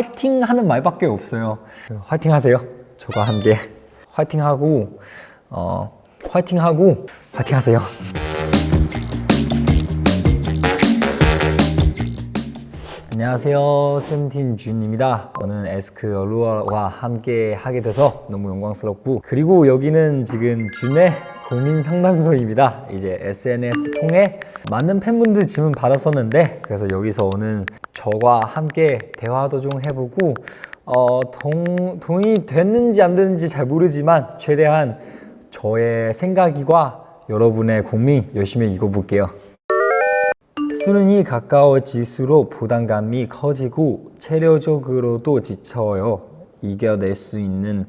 화이팅 하는 말밖에 없어요. 화이팅 하세요. 저와 함께 화이팅 하고 어 화이팅 하고 화이팅 하세요. 안녕하세요. 세븐틴 준입니다. 저는 에스크 얼루어와 함께 하게 돼서 너무 영광스럽고 그리고 여기는 지금 준의 고민 상담소입니다. 이제 SNS 통해 많은 팬분들 질문 받았었는데 그래서 여기서 오늘 저와 함께 대화도 좀 해보고 어, 동, 동의 됐는지 안 됐는지 잘 모르지만 최대한 저의 생각과 여러분의 고민 열심히 읽어볼게요. 수능이 가까워질수록 부담감이 커지고 체력적으로도 지쳐요. 이겨낼 수 있는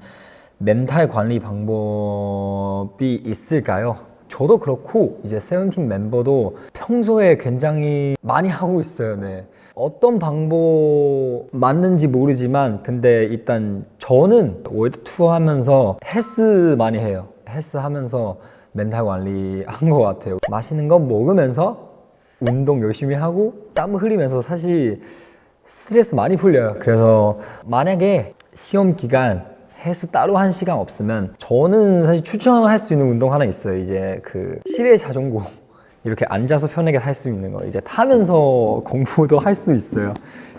멘탈 관리 방법이 있을까요? 저도 그렇고 이제 세븐틴 멤버도 평소에 굉장히 많이 하고 있어요. 네. 어떤 방법 맞는지 모르지만 근데 일단 저는 월드 투어 하면서 헬스 많이 해요. 헬스 하면서 멘탈 관리 한 것 같아요. 맛있는 거 먹으면서 운동 열심히 하고 땀 흘리면서 사실 스트레스 많이 풀려요. 그래서 만약에 시험 기간 헬스 따로 한 시간 없으면 저는 사실 추천할 수 있는 운동 하나 있어요. 이제 그 실내 자전거 이렇게 앉아서 편하게 탈수 있는 거 이제 타면서 공부도 할 수 있어요.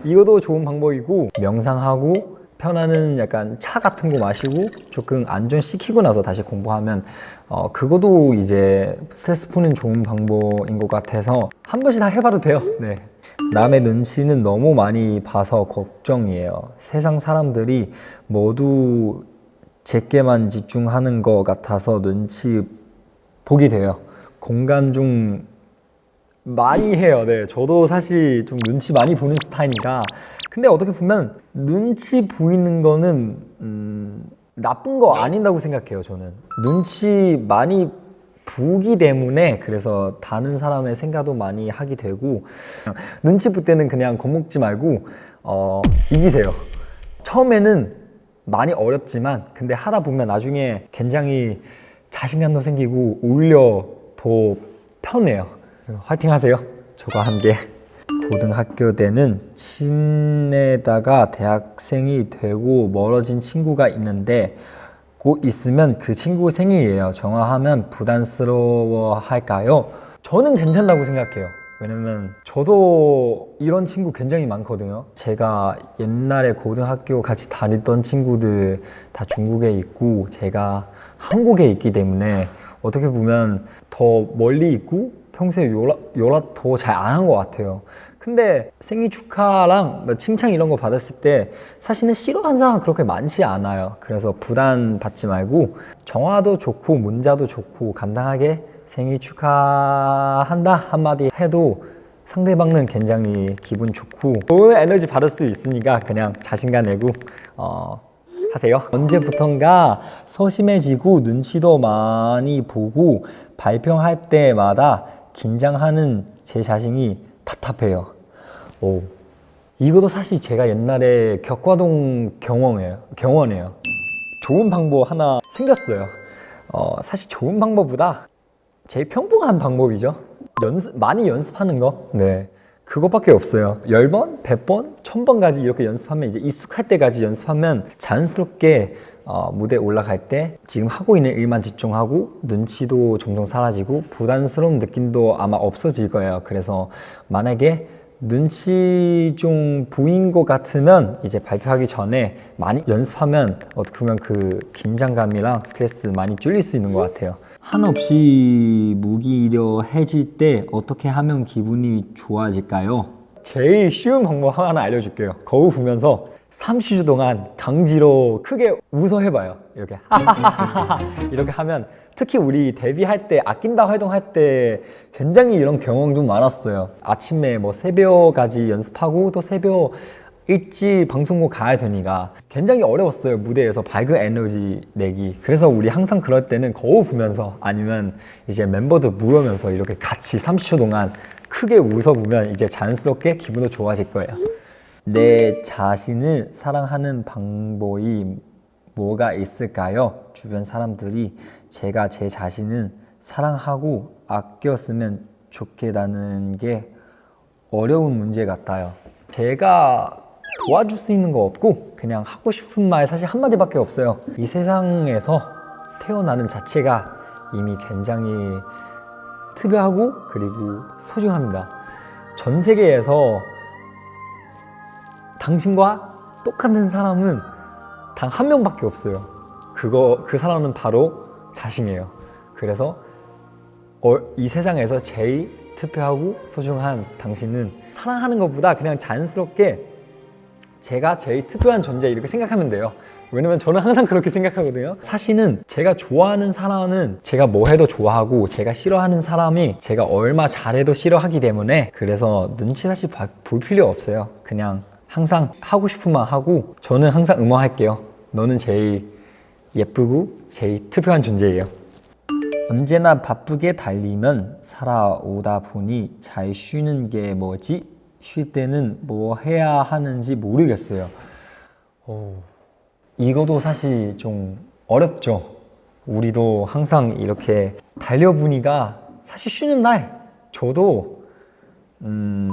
이것도 좋은 방법이고 명상하고 편안한 약간 차 같은 거 마시고 조금 안전시키고 나서 다시 공부하면 어 그것도 이제 스트레스 푸는 좋은 방법인 것 같아서 한 번씩 다 해봐도 돼요. 네. 남의 눈치는 너무 많이 봐서 걱정이에요. 세상 사람들이 모두 제게만 집중하는 것 같아서 눈치 보게 돼요. 공간 좀 많이 해요. 네. 저도 사실 좀 눈치 많이 보는 스타일이니까. 근데 어떻게 보면 눈치 보이는 거는 음, 나쁜 거 아닌다고 생각해요. 저는 눈치 많이 보기 때문에 그래서 다른 사람의 생각도 많이 하게 되고 눈치 볼 때는 그냥 겁먹지 말고 어, 이기세요. 처음에는 많이 어렵지만 근데 하다 보면 나중에 굉장히 자신감도 생기고 오히려 더 편해요. 화이팅 하세요. 저와 함께. 고등학교 때는 친에다가 대학생이 되고 멀어진 친구가 있는데 곧 있으면 그 친구 생일이에요. 정화하면 부담스러워 할까요? 저는 괜찮다고 생각해요. 왜냐면 저도 이런 친구 굉장히 많거든요. 제가 옛날에 고등학교 같이 다니던 친구들 다 중국에 있고 제가 한국에 있기 때문에 어떻게 보면 더 멀리 있고 평소에 연락, 연락 더잘 안 한 것 같아요. 근데 생일 축하랑 뭐 칭찬 이런 거 받았을 때 사실은 싫어하는 사람 그렇게 많지 않아요. 그래서 부담 받지 말고 정화도 좋고 문자도 좋고 간단하게 생일 축하한다 한마디 해도 상대방은 굉장히 기분 좋고 좋은 에너지 받을 수 있으니까 그냥 자신감 내고 어, 하세요. 언제부턴가 소심해지고 눈치도 많이 보고 발표할 때마다 긴장하는 제 자신이 답답해요. 오. 이것도 사실 제가 옛날에 겪어둔 경험이에요. 경험이에요. 좋은 방법 하나 생겼어요. 어, 사실 좋은 방법보다 제일 평범한 방법이죠. 연습, 많이 연습하는 거. 네. 그것밖에 없어요. 10번, 100번, 1000번까지 이렇게 연습하면 이제 익숙할 때까지 연습하면 자연스럽게 어, 무대에 올라갈 때 지금 하고 있는 일만 집중하고 눈치도 점점 사라지고 부담스러운 느낌도 아마 없어질 거예요. 그래서 만약에 눈치 좀 보인 것 같으면 이제 발표하기 전에 많이 연습하면 어떻게 보면 그 긴장감이랑 스트레스 많이 줄일 수 있는 것 같아요. 한없이 무기력해질 때 어떻게 하면 기분이 좋아질까요? 제일 쉬운 방법 하나 알려줄게요. 거울 보면서 30초 동안 강지로 크게 웃어 해봐요. 이렇게 이렇게 하면 특히 우리 데뷔할 때 아낀다 활동할 때 굉장히 이런 경험 좀 많았어요. 아침에 뭐 새벽까지 연습하고 또 새벽 일찍 방송국 가야 되니까 굉장히 어려웠어요 무대에서 밝은 에너지 내기 그래서 우리 항상 그럴 때는 거울 보면서 아니면 이제 멤버들 물으면서 이렇게 같이 30초 동안 크게 웃어보면 이제 자연스럽게 기분도 좋아질 거예요 내 자신을 사랑하는 방법이 뭐가 있을까요? 주변 사람들이 제가 제 자신을 사랑하고 아꼈으면 좋겠다는 게 어려운 문제 같아요. 제가 도와줄 수 있는 거 없고 그냥 하고 싶은 말 사실 한마디밖에 없어요. 이 세상에서 태어나는 자체가 이미 굉장히 특별하고 그리고 소중합니다. 전 세계에서 당신과 똑같은 사람은 단 한 명밖에 없어요. 그거 그 사람은 바로 자신이에요. 그래서 어, 이 세상에서 제일 특별하고 소중한 당신은 사랑하는 것보다 그냥 자연스럽게 제가 제일 특별한 존재 이렇게 생각하면 돼요. 왜냐면 저는 항상 그렇게 생각하거든요. 사실은 제가 좋아하는 사람은 제가 뭐 해도 좋아하고 제가 싫어하는 사람이 제가 얼마 잘해도 싫어하기 때문에 그래서 눈치 사실 봐- 볼 필요 없어요. 그냥 항상 하고 싶은 말 하고 저는 항상 응원할게요. 너는 제일 예쁘고 제일 특별한 존재예요. 언제나 바쁘게 달리면 살아오다 보니 잘 쉬는 게 뭐지? 쉴 때는 뭐 해야 하는지 모르겠어요. 오, 이것도 사실 좀 어렵죠. 우리도 항상 이렇게 달려보니까 사실 쉬는 날 저도 음,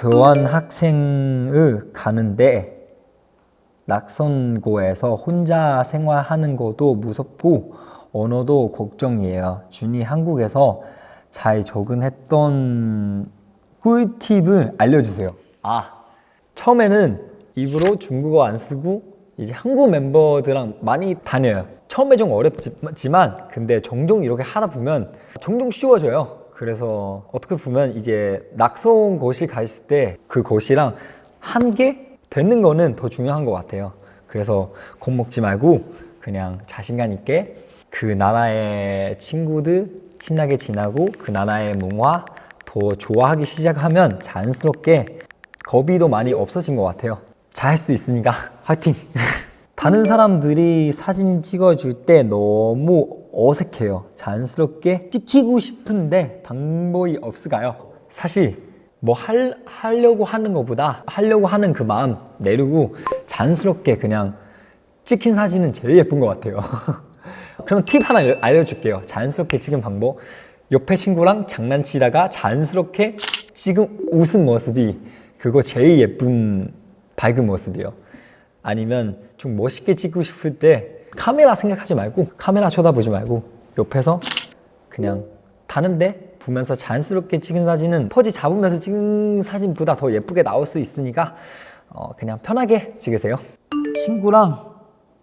교환 학생을 가는데 낙선고에서 혼자 생활하는 것도 무섭고 언어도 걱정이에요. 준이 한국에서 잘 적응했던 꿀팁을 알려주세요. 아, 처음에는 입으로 중국어 안 쓰고 이제 한국 멤버들랑 많이 다녀요. 처음에 좀 어렵지만 근데 종종 이렇게 하다 보면 종종 쉬워져요. 그래서 어떻게 보면 이제 낙서온 곳이 갔을 때 그 곳이랑 함께 되는 거는 더 중요한 것 같아요. 그래서 겁먹지 말고 그냥 자신감 있게 그 나라의 친구들 친하게 지나고 그 나라의 문화 더 좋아하기 시작하면 자연스럽게 겁이도 많이 없어진 것 같아요. 잘할 수 있으니까 화이팅! 다른 사람들이 사진 찍어줄 때 너무 어색해요. 자연스럽게 찍히고 싶은데 방법이 없을까요? 사실 뭐 할, 하려고 하는 것보다 하려고 하는 그 마음 내리고 자연스럽게 그냥 찍힌 사진은 제일 예쁜 것 같아요. 그럼 팁 하나 알- 알려줄게요. 자연스럽게 찍은 방법. 옆에 친구랑 장난치다가 자연스럽게 찍은 웃은 모습이 그거 제일 예쁜 밝은 모습이에요. 아니면 좀 멋있게 찍고 싶을 때 카메라 생각하지 말고 카메라 쳐다보지 말고 옆에서 그냥 다른데 보면서 자연스럽게 찍은 사진은 포즈 잡으면서 찍은 사진보다 더 예쁘게 나올 수 있으니까 어, 그냥 편하게 찍으세요. 친구랑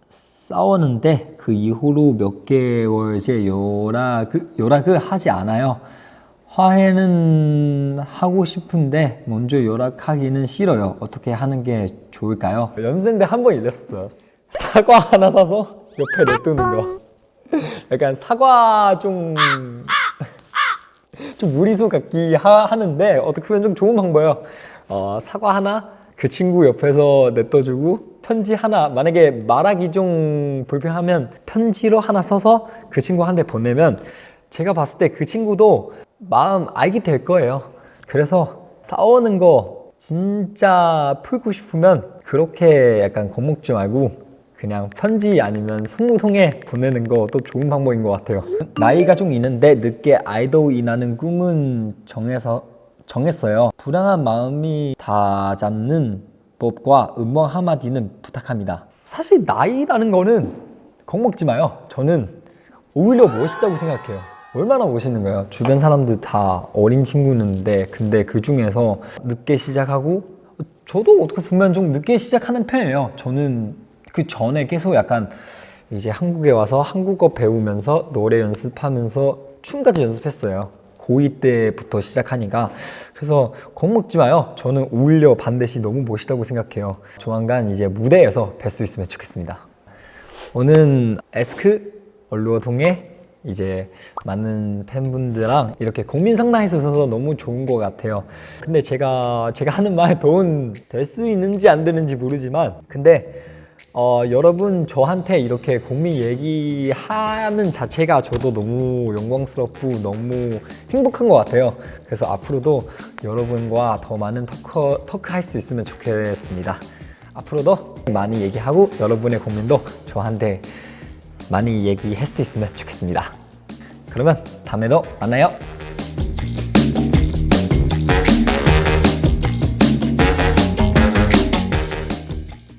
싸웠는데 그 이후로 몇 개월째 연락, 연락을 하지 않아요. 화해는 하고 싶은데 먼저 연락하기는 싫어요. 어떻게 하는 게 좋을까요? 연습생 때 한 번 이랬어요. 사과 하나 사서 옆에 냅두는 거. 약간 사과 좀, 좀 무리수 같기 하, 하는데 어떻게 보면 좀 좋은 방법이에요. 어, 사과 하나 그 친구 옆에서 냅둬주고 편지 하나 만약에 말하기 좀 불편하면 편지로 하나 써서 그 친구한테 보내면 제가 봤을 때 그 친구도 마음 알게 될 거예요. 그래서 싸우는 거 진짜 풀고 싶으면 그렇게 약간 겁먹지 말고 그냥 편지 아니면 선물통에 보내는 것도 좋은 방법인 것 같아요. 나이가 좀 있는데 늦게 아이돌이 나는 꿈은 정해서 정했어요. 불안한 마음이 다 잡는 법과 음악 한마디는 부탁합니다. 사실 나이라는 거는 겁먹지 마요. 저는 오히려 멋있다고 생각해요. 얼마나 멋있는 거예요. 주변 사람들 다 어린 친구는데 근데 그 중에서 늦게 시작하고 저도 어떻게 보면 좀 늦게 시작하는 편이에요. 저는 그 전에 계속 약간 이제 한국에 와서 한국어 배우면서 노래 연습하면서 춤까지 연습했어요. 고2 때부터 시작하니까 그래서 겁먹지 마요. 저는 오히려 반드시 너무 멋있다고 생각해요. 조만간 이제 무대에서 뵐 수 있으면 좋겠습니다. 오늘 에스크 언루어 통해 이제 많은 팬분들랑 이렇게 고민 상담해 주셔서 너무 좋은 것 같아요. 근데 제가 제가 하는 말 도움 될 수 있는지 안 되는지 모르지만 근데 어, 여러분 저한테 이렇게 고민 얘기하는 자체가 저도 너무 영광스럽고 너무 행복한 것 같아요. 그래서 앞으로도 여러분과 더 많은 토크, 토크 할 수 있으면 좋겠습니다. 앞으로도 많이 얘기하고 여러분의 고민도 저한테 많이 얘기할 수 있으면 좋겠습니다. 그러면 다음에도 만나요.